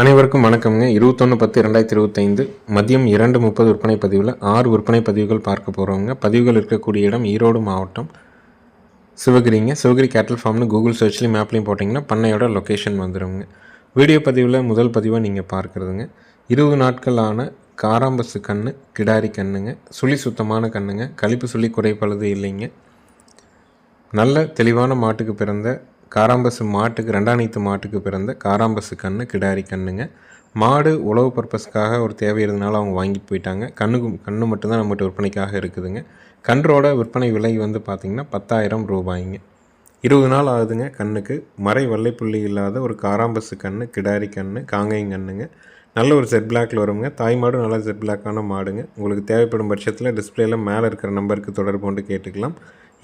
அனைவருக்கும் வணக்கம்ங்க. இருபத்தொன்று பத்து ரெண்டாயிரத்தி இருபத்தைந்து மதியம் இரண்டு முப்பது விற்பனை பதிவில் ஆறு விற்பனை பதிவுகள் பார்க்க போகிறோங்க பதிவுகள் இருக்கக்கூடிய இடம் ஈரோடு மாவட்டம் சிவகிரிங்க. சிவகிரி கேட்டல் ஃபார்ம்னு கூகுள் சர்ச்லேயும் மேப்லேயும் போட்டிங்கன்னா பண்ணையோட லொக்கேஷன் வந்துடுங்க வீடியோ பதிவில் முதல் பதிவாக நீங்கள் பார்க்குறதுங்க. இருபது நாட்களான காராம்பசு கன்று கிடாரி கண்ணுங்க. சுழி சுத்தமான கண்ணுங்க. கழிப்பு சுழி குறைப்பழுது இல்லைங்க. நல்ல தெளிவான மாட்டுக்கு பிறந்த காராம்பசு மாட்டுக்கு ரெண்டாணித்து மாட்டுக்கு பிறந்த காராம்பசு கன்று கிடாரி கண்ணுங்க. மாடு உழவு பர்பஸ்க்காக ஒரு தேவை இருந்தனால அவங்க வாங்கிட்டு போயிட்டாங்க. கண்ணுக்கு கண்ணு மட்டும்தான் நம்மகிட்ட விற்பனைக்காக இருக்குதுங்க. கன்றோட விற்பனை விலை வந்து பார்த்திங்கன்னா பத்தாயிரம் ரூபாய்ங்க. இருபது நாள் ஆகுதுங்க கண்ணுக்கு. மறை வெள்ளைப்புள்ளி இல்லாத ஒரு காராம்பசு கன்று கிடாரி கன்று காங்கையும் கண்ணுங்க. நல்ல ஒரு செட் பிளாக்ல வருங்க. தாய் மாடும் நல்ல செட் பிளாக்கான மாடுங்க. உங்களுக்கு தேவைப்படும் பட்சத்தில் டிஸ்பிளேல மேலே இருக்கிற நம்பருக்கு தொடர்பு கொண்டு கேட்டுக்கலாம்.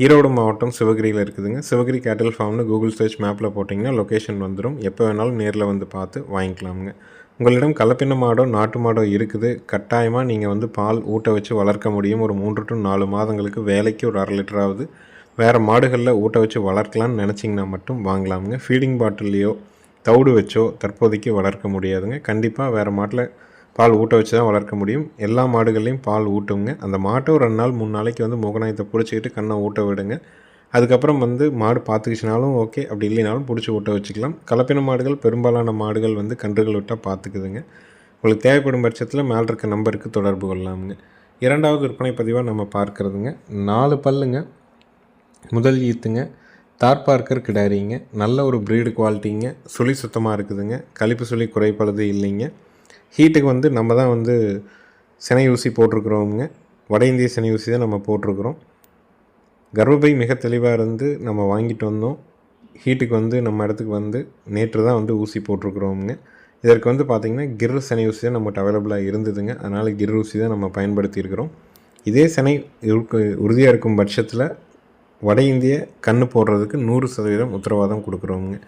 ஈரோடு மாவட்டம் சிவகிரியில் இருக்குதுங்க. சிவகிரி கேட்டல் ஃபார்ம்னு கூகுள் சர்ச் மேப்பில் போட்டிங்கன்னா லொக்கேஷன் வந்துடும் எப்போ வேணாலும் நேரில் வந்து பார்த்து வாங்கிக்கலாமுங்க. உங்களிடம் கலப்பின மாடோ நாட்டு மாடோ இருக்குது. கட்டாயமாக நீங்கள் வந்து பால் ஊட்ட வச்சு வளர்க்க முடியும். ஒரு மூன்று டு நாலு மாதங்களுக்கு வேலைக்கு ஒரு அரை லிட்டராவது வேறு மாடுகளில் ஊட்ட வச்சு வளர்க்கலான்னு நினச்சிங்கன்னா மட்டும் வாங்கலாமுங்க. ஃபீடிங் பாட்டில்லையோ தவிடு வச்சோ தற்போதைக்கு வளர்க்க முடியாதுங்க. கண்டிப்பாக வேறு மாட்டில் பால் ஊட்ட வச்சு தான் வளர்க்க முடியும். எல்லா மாடுகள்லையும் பால் ஊட்டுங்க. அந்த மாட்டை ஒரு ரெண்டு நாள் மூணு நாளைக்கு வந்து முகநாயத்தை பிடிச்சிக்கிட்டு கண்ணை ஊட்ட விடுங்க. அதுக்கப்புறம் வந்து மாடு பார்த்துக்கிச்சினாலும் ஓகே. அப்படி இல்லைனாலும் பிடிச்சி ஊட்ட வச்சுக்கலாம். கலப்பின மாடுகள் பெரும்பாலான மாடுகள் வந்து கன்றுகள் விட்டால் பார்த்துக்குதுங்க. உங்களுக்கு தேவைப்படும் பட்சத்தில் மேலே இருக்க நம்பருக்கு தொடர்பு கொள்ளலாமுங்க. இரண்டாவது விற்பனை பதிவாக நம்ம பார்க்குறதுங்க. நாலு பல்லுங்க. முதல் ஈத்துங்க. தார் பார்க்கர் கிடாரிங்க. நல்ல ஒரு ப்ரீடு குவாலிட்டிங்க சுழி சுத்தமாக இருக்குதுங்க. கழிப்பு சுழி குறைப்பழுது இல்லைங்க. ஹீட்டுக்கு வந்து நம்ம தான் வந்து சினை ஊசி போட்டிருக்குறோமுங்க. வட இந்திய சினை ஊசி தான் நம்ம போட்டிருக்கிறோம். கர்ப்பப்பை மிக தெளிவாக இருந்து நம்ம வாங்கிட்டு வந்தோம். ஹீட்டுக்கு வந்து நம்ம இடத்துக்கு வந்து நேற்று தான் வந்து ஊசி போட்டிருக்குறோமுங்க. இதற்கு வந்து பார்த்திங்கன்னா கிர் சினை ஊசி தான் நம்மகிட்ட அவைலபிளாக இருந்ததுங்க. அதனால் கிர் ஊசி தான் நம்ம பயன்படுத்தியிருக்கிறோம். இதே சினை இருக்கு உறுதியாக இருக்கும் பட்சத்தில் வட இந்திய கன்று போடுறதுக்கு நூறு சதவீதம் உத்தரவாதம் கொடுக்குறோமுங்க.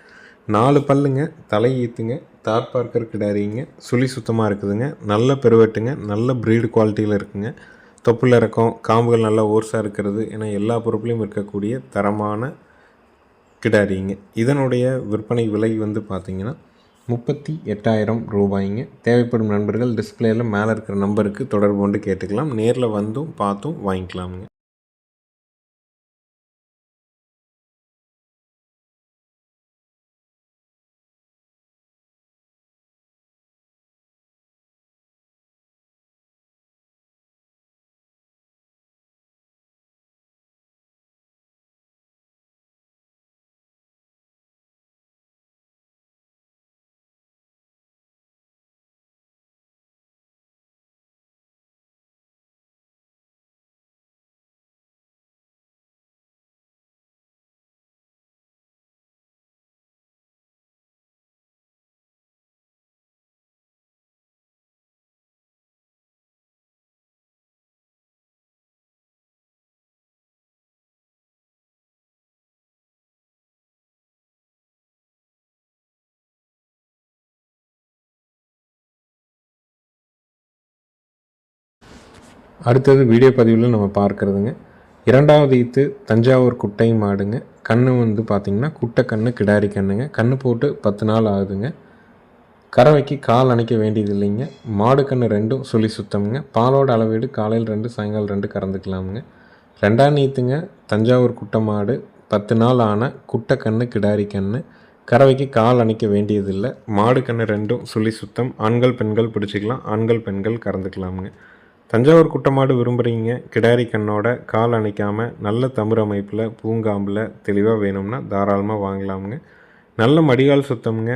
நாலு பல்லுங்க தலை ஈத்துங்க தார் பார்க்கர் கிடாரிங்க சுழி சுத்தமாக இருக்குதுங்க நல்ல பெருவெட்டுங்க நல்ல ப்ரீடு குவாலிட்டியில் இருக்குங்க. தொப்புள் இறக்கம் காம்புகள் நல்லா ஓர்ஸாக இருக்கிறது என எல்லா பொருட்களையும் இருக்கக்கூடிய தரமான கிடாரிங்க. இதனுடைய விற்பனை விலை வந்து பார்த்திங்கன்னா முப்பத்தி எட்டாயிரம் ரூபாய்ங்க. தேவைப்படும் நண்பர்கள் டிஸ்பிளேயில் மேலே இருக்கிற நம்பருக்கு தொடர்பு கொண்டு கேட்டுக்கலாம். நேரில் வந்தும் பார்த்தும் வாங்கிக்கலாமுங்க. அடுத்தது வீடியோ பதிவில் நம்ம பார்க்குறதுங்க. இரண்டாவது ஈத்து தஞ்சாவூர் குட்டை மாடுங்க. கன்று வந்து பார்த்திங்கன்னா குட்டை கன்று கிடாரி கண்ணுங்க. கன்று போட்டு பத்து நாள் ஆகுதுங்க. கறவைக்கு கால் அணைக்க வேண்டியது இல்லைங்க. மாடு கன்று ரெண்டும் சுழி சுத்தமுங்க. பாலோட அளவீடு காலையில் ரெண்டு சாயங்காலம் ரெண்டு கறந்துக்கலாமுங்க. ரெண்டாம் நீத்துங்க தஞ்சாவூர் குட்டை மாடு. பத்து நாள் ஆன குட்டை கன்று கிடாரி கன்று கறவைக்கு கால் அணைக்க வேண்டியதில்லை. மாடு கன்று ரெண்டும் சுழி சுத்தம். ஆண்கள் பெண்கள் பிடிச்சிக்கலாம். ஆண்கள் பெண்கள் கறந்துக்கலாமுங்க. தஞ்சாவூர் குட்டமாடு விரும்புகிறீங்க கிடாரி கண்ணோட கால் அணைக்காமல் நல்ல தமிழ் அமைப்பில் பூங்காம்பில் தெளிவாக வேணும்னா தாராளமாக வாங்கலாமுங்க. நல்ல மடிகால் சுத்தம்ங்க.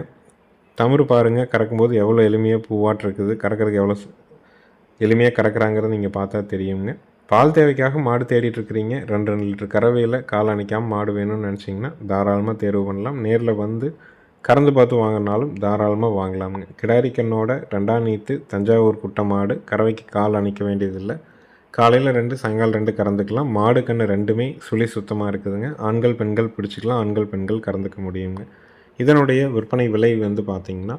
தமிழ் பாருங்கள் கறக்கும்போது எவ்வளோ எளிமையாக பூவாட்டிருக்குது கறக்கிறதுக்கு எவ்வளோ எளிமையாக கறக்குறாங்கிறத நீங்கள் பார்த்தா தெரியுங்க. பால் தேவைக்காக மாடு தேடிட்டுருக்கிறீங்க ரெண்டு ரெண்டு லிட்டர் கறவையில் கால் அணைக்காமல் மாடு வேணும்னு நினச்சிங்கன்னா தாராளமாக தேர்வு பண்ணலாம். நேரில் வந்து கறந்து பார்த்து வாங்கினாலும் தாராளமாக வாங்கலாமுங்க. கிடாரி கண்ணோட ரெண்டாம் நீத்து தஞ்சாவூர் குட்டை மாடு கறவைக்கு கால் அணைக்க வேண்டியதில்லை. காலையில் ரெண்டு சாயங்காலம் ரெண்டு கறந்துக்கலாம். மாடு கன்று ரெண்டுமே சுழி சுத்தமாக இருக்குதுங்க. ஆண்கள் பெண்கள் பிடிச்சிக்கலாம். ஆண்கள் பெண்கள் கறந்துக்க முடியுங்க. இதனுடைய விற்பனை விலை வந்து பார்த்திங்கன்னா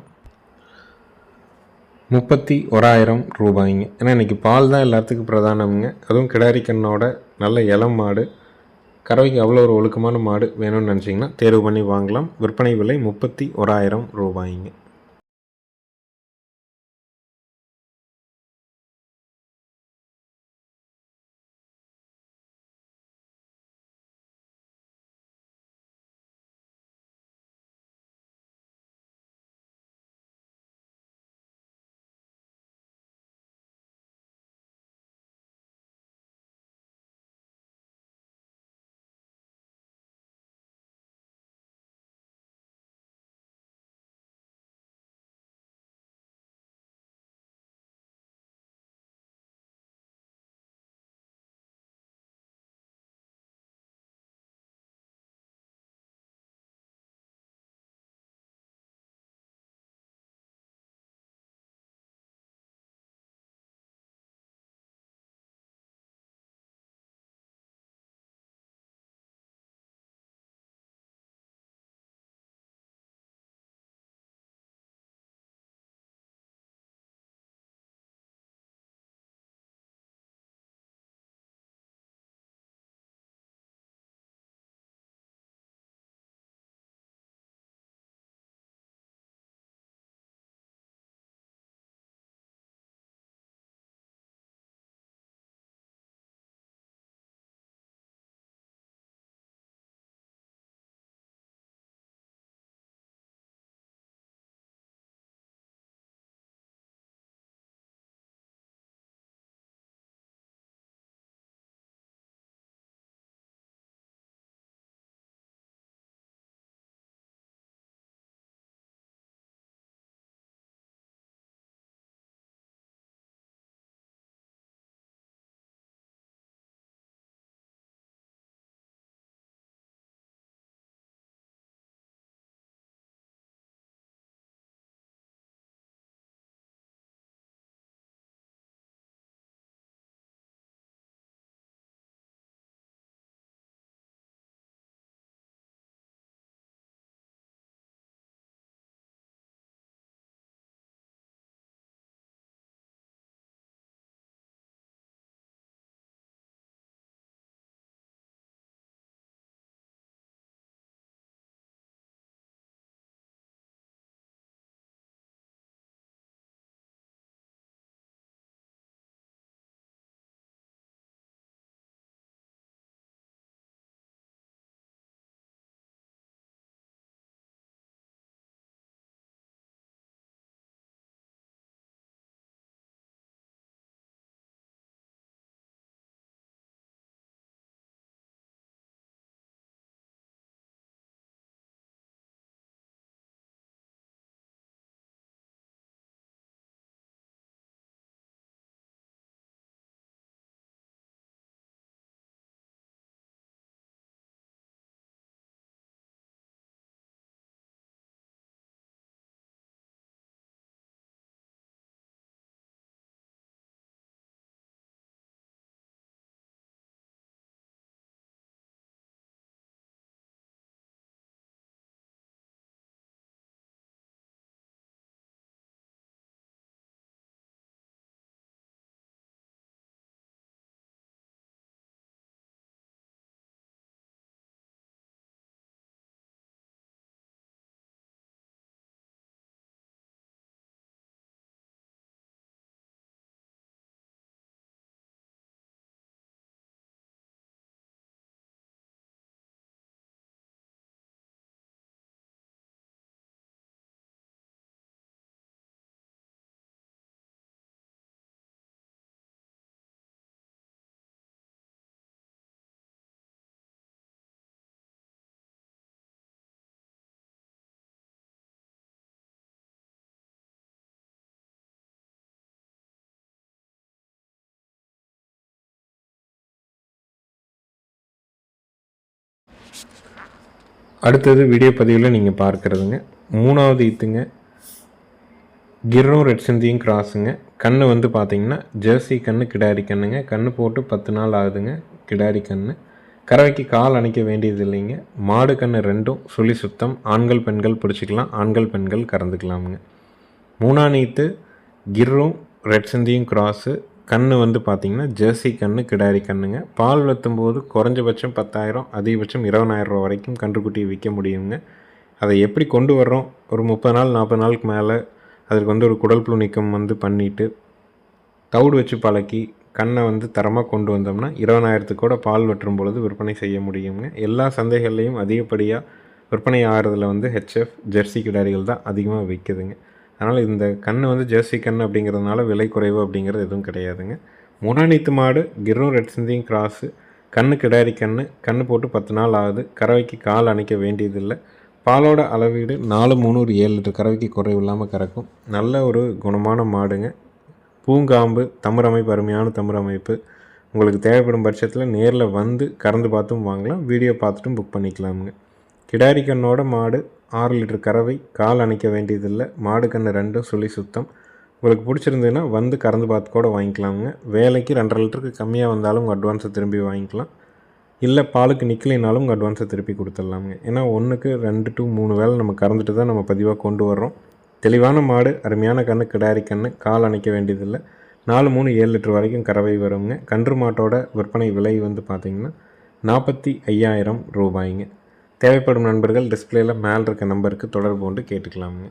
முப்பத்தி ஓராயிரம் ரூபாய்ங்க. ஏன்னா இன்றைக்கி பால் தான் எல்லாத்துக்கும் பிரதானமுங்க. அதுவும் கிடாரி கண்ணோட நல்ல இளம் மாடு. கறவைக்கு அவ்வளோ ஒரு ஒழுக்கமான மாடு வேணும்னு நினச்சிங்கன்னா தேர்வு பண்ணி வாங்கலாம். விற்பனை விலை முப்பத்தி ஓராயிரம் ரூபாய்ங்க. அடுத்தது வீடியோ பதிவில் நீங்கள் பார்க்குறதுங்க. மூணாவது ஈத்துங்க. கிர்ரும் ரெட் சிந்தியும் கிராஸுங்க. கண்ணு வந்து பார்த்தீங்கன்னா ஜெர்சி கண்ணு கிடாரி கண்ணுங்க. கண்ணு போட்டு பத்து நாள் ஆகுதுங்க கிடாரி கண்ணு. கறவைக்கு கால் அணைக்க வேண்டியது இல்லைங்க. மாடு கண் ரெண்டும் சுழி சுத்தம். ஆண்கள் பெண்கள் பிடிச்சிக்கலாம். ஆண்கள் பெண்கள் கறந்துக்கலாமுங்க. மூணா நீத்து கிர்ரும் ரெட் சிந்தியும் கிராஸு. கண்ணு வந்து பார்த்திங்கன்னா ஜெர்சி கண்ணு கிடாரி கண்ணுங்க. பால் வத்தும் போது குறைஞ்சபட்சம் பத்தாயிரம் அதிகபட்சம் இருபதாயிரரூபா வரைக்கும் கன்றுக்குட்டி விற்க முடியுங்க. அதை எப்படி கொண்டு வர்றோம்? ஒரு முப்பது நாள் நாற்பது நாளுக்கு மேலே அதுக்கு வந்து ஒரு குடல் புழு நீக்கம் வந்து பண்ணிவிட்டு தவிடு வச்சு பழக்கி கண்ணை வந்து தரமாக கொண்டு வந்தோம்னா இருபதாயிரத்துக்கு கூட பால் வெட்டும் பொழுது விற்பனை செய்ய முடியுங்க. எல்லா சந்தைகள்லேயும் அதிகப்படியாக விற்பனை ஆகிறதுல வந்து ஹெச்எஃப் ஜெர்சி கிடாரிகள் தான் அதிகமாக விற்குதுங்க. அதனால் இந்த கண் வந்து ஜெர்சி கண் அப்படிங்கிறதுனால விலை குறைவு அப்படிங்கிறது எதுவும் கிடையாதுங்க. முனானித்து மாடு கிரும் ரெட் சிந்தியும் கிராஸு கண்ணு கிடாரி கண்ணு கண்ணு போட்டு பத்து நாள் ஆகுது. கறவைக்கு கால் அணைக்க வேண்டியதில்லை. பாலோட அளவீடு நாலு முந்நூறு ஏழு லிட்டர் கறவைக்கு குறைவு இல்லாமல் கறக்கும். நல்ல ஒரு குணமான மாடுங்க. பூங்காம்பு தமிழ் அமைப்பு அருமையான தமிழ் அமைப்பு. உங்களுக்கு தேவைப்படும் பட்சத்தில் நேரில் வந்து கறந்து பார்த்தும் வாங்கலாம். வீடியோ பார்த்துட்டும் புக் பண்ணிக்கலாமுங்க. கிடாரி கண்ணோட மாடு ஆறு லிட்டர் கறவை கால் அணைக்க வேண்டியதில்லை மாடு கன்று ரெண்டும் சுழி சுத்தம். உங்களுக்கு பிடிச்சிருந்ததுன்னா வந்து கறந்து பார்த்து கூட வாங்கிக்கலாமுங்க. வேலைக்கு ரெண்டரை லிட்டருக்கு கம்மியாக வந்தாலும் உங்கள் அட்வான்ஸை திரும்பி வாங்கிக்கலாம். இல்லை பாலுக்கு நிற்கலைனாலும் உங்கள் அட்வான்ஸை திருப்பி கொடுத்துடலாமுங்க. ஏன்னா ஒன்றுக்கு ரெண்டு டு மூணு வேலை நம்ம கறந்துட்டு தான் நம்ம பதிவாக கொண்டு வர்றோம். தெளிவான மாடு அருமையான கன்று கிடாரி கன்று கால் அணைக்க வேண்டியதில்லை. நாலு மூணு ஏழு லிட்டர் வரைக்கும் கறவை வருங்க. கன்று மாட்டோட விற்பனை விலை வந்து பார்த்திங்கன்னா நாற்பத்தி ஐயாயிரம் ரூபாய்ங்க. தேவைப்படும் நண்பர்கள் டிஸ்பிளேயில் மேலே இருக்க நம்பருக்கு தொடர்பு கொண்டு கேட்டுக்கலாமுங்க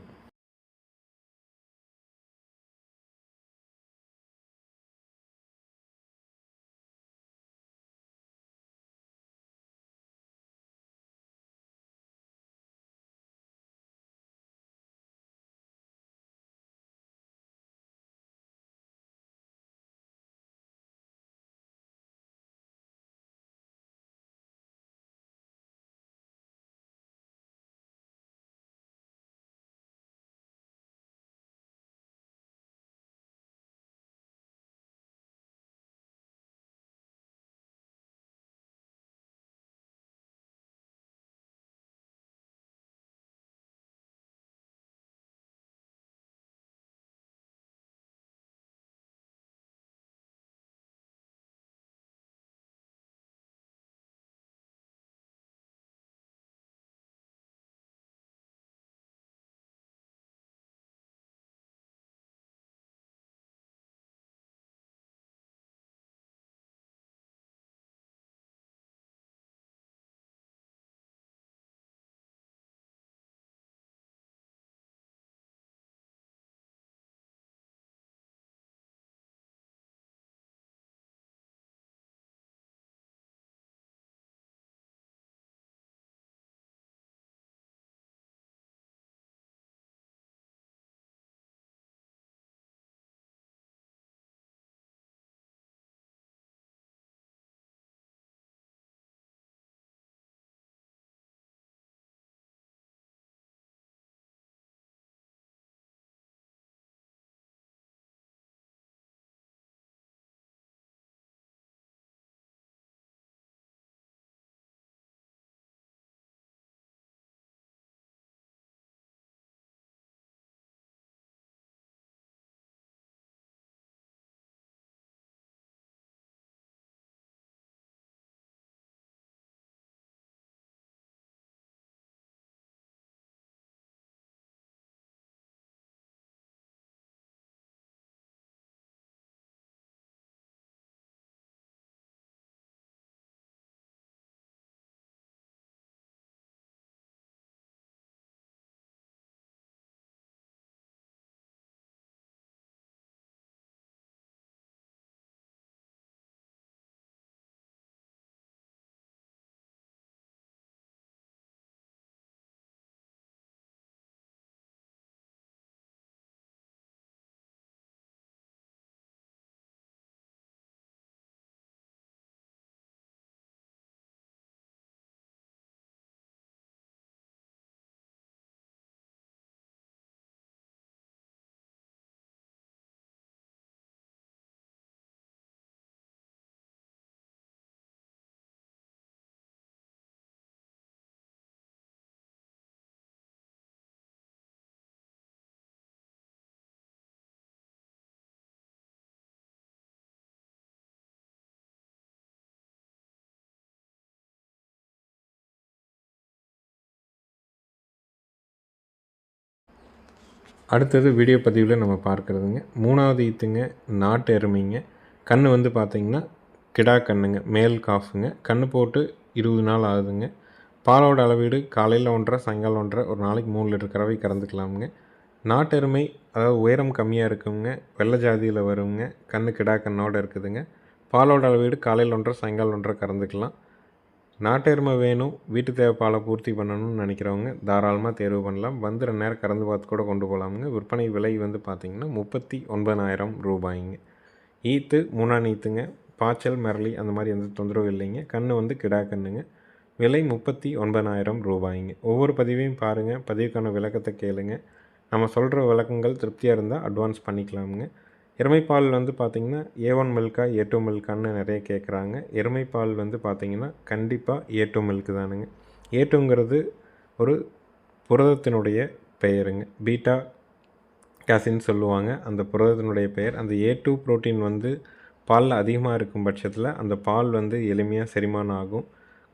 அடுத்தது வீடியோ பதிவில் நம்ம பார்க்குறதுங்க. மூணாவது ஈத்துங்க நாட்டு எருமைங்க. கன்று வந்து பார்த்திங்கன்னா கிடா கண்ணுங்க மேல் காஃபுங்க. கன்று போட்டு இருபது நாள் ஆகுதுங்க. பாலோட அளவீடு காலையில் ஒன்றரை சாயங்காலம் ஒன்றரை ஒரு நாளைக்கு மூணு லிட்டர் கறவை கறந்துக்கலாமுங்க. நாட்டு எருமை அதாவது உயரம் கம்மியாக இருக்குங்க. வெள்ளை ஜாதியில் வருங்க. கன்று கிடா கண்ணோடு இருக்குதுங்க. பாலோட அளவீடு காலையில் ஒன்றரை சாயங்காலம் ஒன்றரை கறந்துக்கலாம். நாட்டெருமை வேணும் வீட்டு தேவை பாலை பூர்த்தி பண்ணணும்னு நினைக்கிறவங்க தாராளமாக தேர்வு பண்ணலாம். வந்து ரெண்டு நேரம் கறந்து பார்த்து கூட கொண்டு போகலாமுங்க விற்பனை விலை வந்து பார்த்திங்கன்னா முப்பத்தி ஒன்பதாயிரம் ரூபாய்ங்க. ஈத்து மூணா ஈத்துங்க பாய்ச்சல் மரளி அந்த மாதிரி எந்த தொந்தரவும் இல்லைங்க. கன்று வந்து கிடா கண்ணுங்க. விலை முப்பத்தி ஒன்பதாயிரம் ரூபாய்ங்க. ஒவ்வொரு பதிவையும் பாருங்கள் பதிவுக்கான விளக்கத்தை கேளுங்க. நம்ம சொல்கிற விளக்கங்கள் திருப்தியாக இருந்தால் அட்வான்ஸ் பண்ணிக்கலாமுங்க. எருமைப்பால் வந்து பார்த்திங்கன்னா ஏ ஒன் மில்கா ஏ டூ மில்கான்னு நிறைய கேட்குறாங்க எருமைப்பால் வந்து பார்த்திங்கன்னா கண்டிப்பாக ஏ டூ மில்க்கு தானுங்க. ஏ டூங்கிறது ஒரு புரதத்தினுடைய பெயருங்க. பீட்டா கேசின்னு சொல்லுவாங்க. அந்த புரதத்தினுடைய பெயர். அந்த ஏ டூ ப்ரோட்டீன் வந்து பாலில் அதிகமாக இருக்கும் பட்சத்தில் அந்த பால் வந்து எளிமையாக செரிமானம் ஆகும்.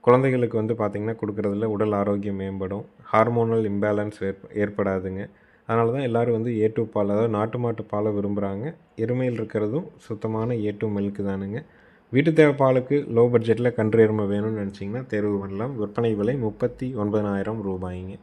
குழந்தைகளுக்கு வந்து பார்த்திங்கன்னா கொடுக்குறதுல உடல் ஆரோக்கியம் மேம்படும். ஹார்மோனல் இம்பேலன்ஸ் ஏற்ப ஏற்படாதுங்க. அதனால தான் எல்லோரும் வந்து ஏ டூ பால் அதாவது நாட்டு மாட்டு பாலை விரும்புகிறாங்க எருமையில் இருக்கிறதும் சுத்தமான ஏ டூ மில்க்கு தானுங்க. வீட்டு தேவை பாலுக்கு லோ பட்ஜெட்டில் கன்று எருமை வேணும்னு நினச்சிங்கன்னா தேர்வு பண்ணலாம். விற்பனை விலை முப்பத்தி ஒன்பதாயிரம் ரூபாய்ங்க.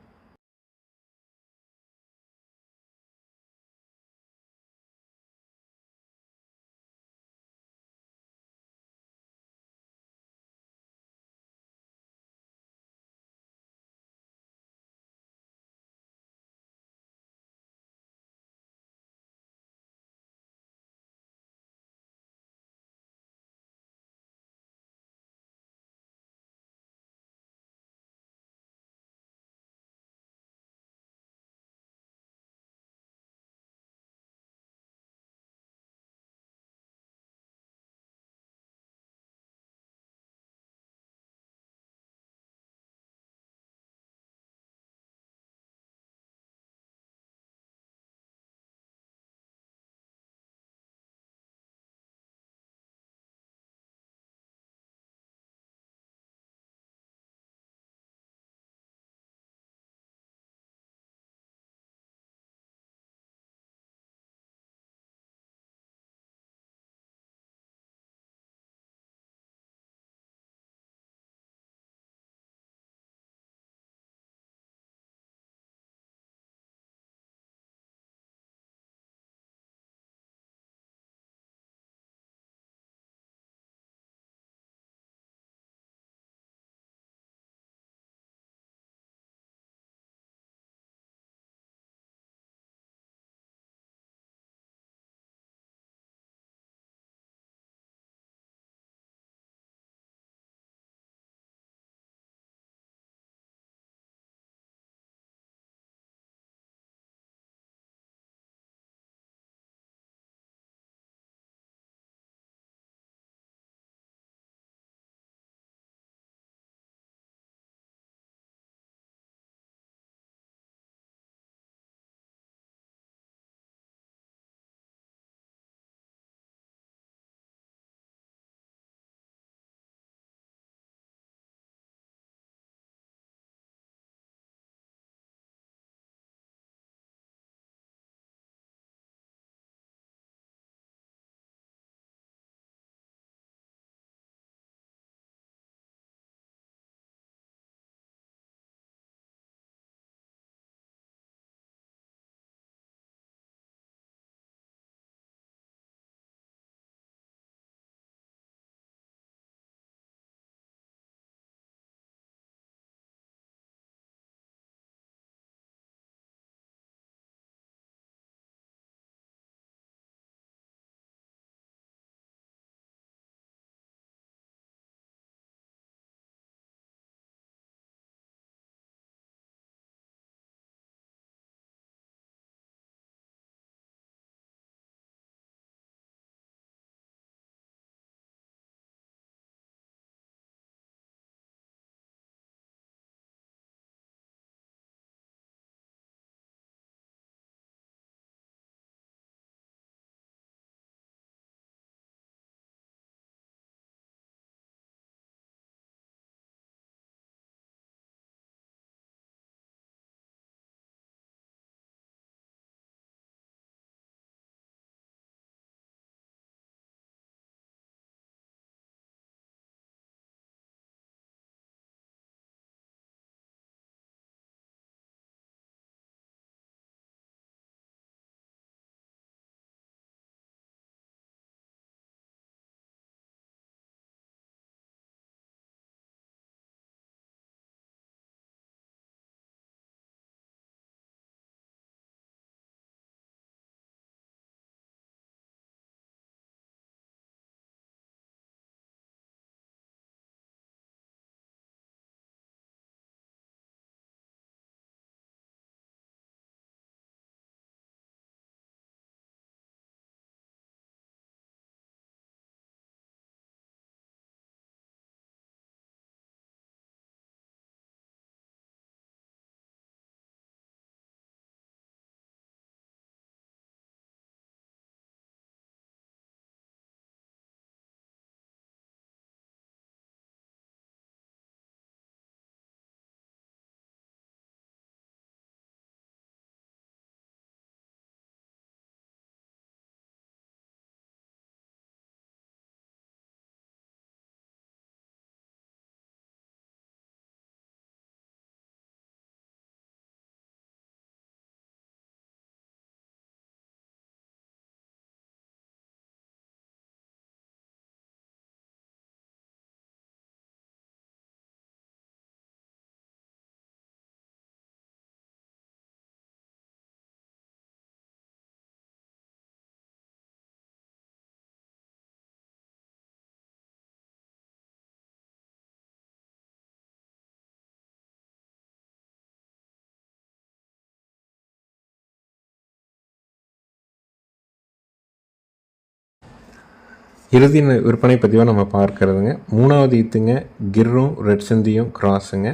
இறுதி விற்பனை பதிவாக நம்ம பார்க்கறதுங்க. மூணாவது ஈத்துங்க கிர்ரும் ரெட் சிந்தியும் கிராஸுங்க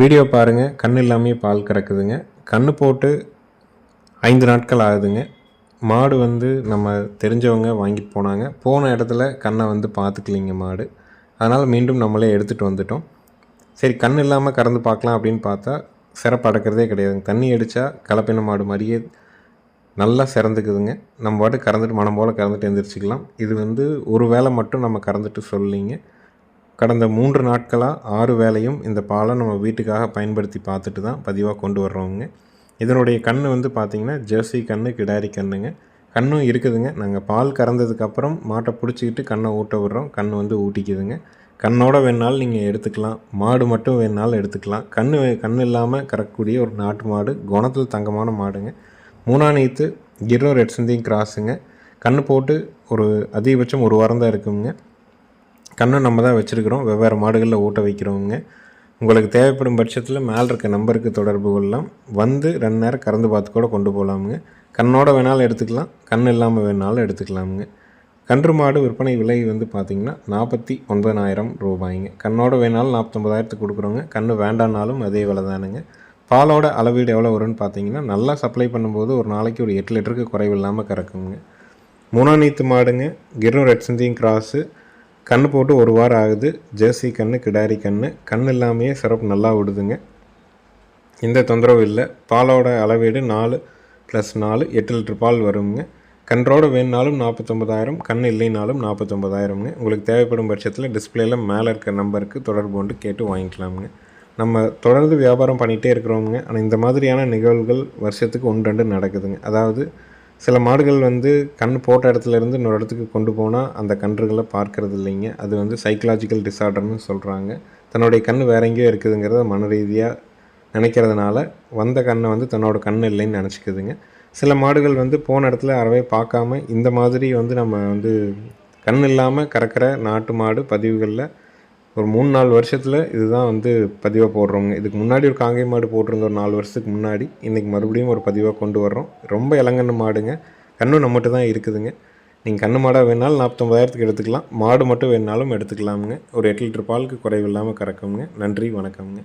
வீடியோ பாருங்கள் கண் இல்லாமே பால் கறக்குதுங்க. கண் போட்டு ஐந்து நாட்கள் ஆகுதுங்க. மாடு வந்து நம்ம தெரிஞ்சவங்க வாங்கிட்டு போனாங்க. போன இடத்துல கண்ணை வந்து பார்த்துக்கலிங்க மாடு. அதனால் மீண்டும் நம்மளே எடுத்துகிட்டு வந்துட்டோம். சரி கண் இல்லாமல் கறந்து பார்க்கலாம் அப்படின்னு பார்த்தா சிறப்பு அடக்கிறதே கிடையாதுங்க. தண்ணி அடித்தா கலப்பின மாடு மாதிரியே நல்லா சிறந்துக்குதுங்க. நம்ம பாட்டு கறந்துட்டு மனம் போல் கறந்துட்டு எந்திரிச்சிக்கலாம். இது வந்து ஒரு வேளை மட்டும் நம்ம கறந்துட்டு சொல்லிங்க. கடந்த மூன்று நாட்களாக ஆறு வேளையும் இந்த பாலை நம்ம வீட்டுக்காக பயன்படுத்தி பார்த்துட்டு தான் பதிவாக கொண்டு வர்றோங்க இதனுடைய கண் வந்து பார்த்திங்கன்னா ஜெர்சி கண்ணு கிடாரி கண்ணுங்க. கண்ணும் இருக்குதுங்க. நாங்கள் பால் கறந்ததுக்கப்புறம் மாட்டை பிடிச்சிக்கிட்டு கண்ணை ஊட்ட விடுறோம். கண் வந்து ஊட்டிக்குதுங்க. கண்ணோட வேணாலும் நீங்கள் எடுத்துக்கலாம். மாடு மட்டும் வேணாலும் எடுத்துக்கலாம். கண் கண் இல்லாமல் கறக்கக்கூடிய ஒரு நாட்டு மாடு குணத்தில் தங்கமான மாடுங்க. மூணாம் நேற்று கிரோ ரெட் கிராஸுங்க. கண்ணு போட்டு ஒரு அதிகபட்சம் ஒரு வாரம் தான் இருக்குங்க. கண்ணை நம்ம தான் வச்சுருக்கிறோம். வெவ்வேறு மாடுகளில் ஊட்ட வைக்கிறோங்க. உங்களுக்கு தேவைப்படும் பட்சத்தில் மேலே இருக்க நம்பருக்கு தொடர்பு கொள்ளலாம். வந்து ரெண்டு நேரம் கறந்து பார்த்து கூட கொண்டு போகலாமுங்க. கண்ணோட வேணாலும் எடுத்துக்கலாம். கண் இல்லாமல் வேணாலும் எடுத்துக்கலாமுங்க. கன்று மாடு விற்பனை விலை வந்து பார்த்திங்கன்னா நாற்பத்தி ஒன்பதாயிரம் ரூபாய்ங்க. கண்ணோட வேணாலும் நாற்பத்தொம்பதாயிரத்துக்கு கொடுக்குறோங்க. கன்று வேண்டானாலும் அதே விலை தானுங்க பாலோட அளவீடு எவ்வளோ வரும்னு பார்த்தீங்கன்னா நல்லா சப்ளை பண்ணும்போது ஒரு நாளைக்கு ஒரு எட்டு லிட்டருக்கு குறைவு இல்லாமல் கறக்குங்க. மூணாநீத்து மாடுங்க கிரும் ரெட் சிந்தியும் கிராஸு. கன்று போட்டு ஒரு வாரம் ஆகுது. ஜெர்சி கண்ணு கிடாரி கண்ணு. கண் இல்லாமையே சிறப்பு நல்லா விடுதுங்க எந்த தொந்தரவும் இல்லை. பாலோட அளவீடு நாலு ப்ளஸ் நாலு எட்டு லிட்டர் பால் வருங்க கன்றோட வேணுனாலும் நாற்பத்தொம்பதாயிரம் கண் இல்லைனாலும் நாற்பத்தொம்பதாயிரம்ங்க உங்களுக்கு தேவைப்படும் பட்சத்தில் டிஸ்பிளேயில் மேலே இருக்க நம்பருக்கு தொடர்பு கொண்டு கேட்டு வாங்கிக்கலாமுங்க. நம்ம தொடர்ந்து வியாபாரம் பண்ணிகிட்டே இருக்கிறோமுங்க. ஆனால் இந்த மாதிரியான நிகழ்வுகள் வருஷத்துக்கு ஒன்று ரெண்டு நடக்குதுங்க. அதாவது சில மாடுகள் வந்து கண் போட்ட இடத்துல இருந்து இன்னொரு இடத்துக்கு கொண்டு போனால் அந்த கன்றுகளை பார்க்கறது இல்லைங்க. அது வந்து சைக்கலாஜிக்கல் டிஸார்டர்னு சொல்கிறாங்க தன்னுடைய கண் வேற எங்கேயோ இருக்குதுங்கிறத மன ரீதியாக நினைக்கிறதுனால வந்த கண்ணை வந்து தன்னோட கண் இல்லைன்னு நினச்சிக்குதுங்க. சில மாடுகள் வந்து போன இடத்துல அறவே பார்க்காம இந்த மாதிரி வந்து நம்ம வந்து கண் இல்லாமல் கறக்கிற நாட்டு மாடு பதிவுகளில் ஒரு மூணு நாலு வருஷத்தில் இதுதான் வந்து பதிவாக போடுறோங்க இதுக்கு முன்னாடி ஒரு காங்கை மாடு போட்டிருந்த ஒரு நாலு வருஷத்துக்கு முன்னாடி இன்றைக்கி மறுபடியும் ஒரு பதிவாக கொண்டு வர்றோம். ரொம்ப இளங்கன்று மாடுங்க. கண்ணும் நம்மகிட்ட தான் இருக்குதுங்க. நீங்கள் கண்ணு மாடாக வேணாலும் நாற்பத்தொம்பதாயிரத்துக்கு எடுத்துக்கலாம். மாடு மட்டும் வேணாலும் எடுத்துக்கலாமுங்க. ஒரு எட்டு லிட்டர் பாலுக்கு குறைவில்லாமல் கறக்குங்க. நன்றி வணக்கம்ங்க.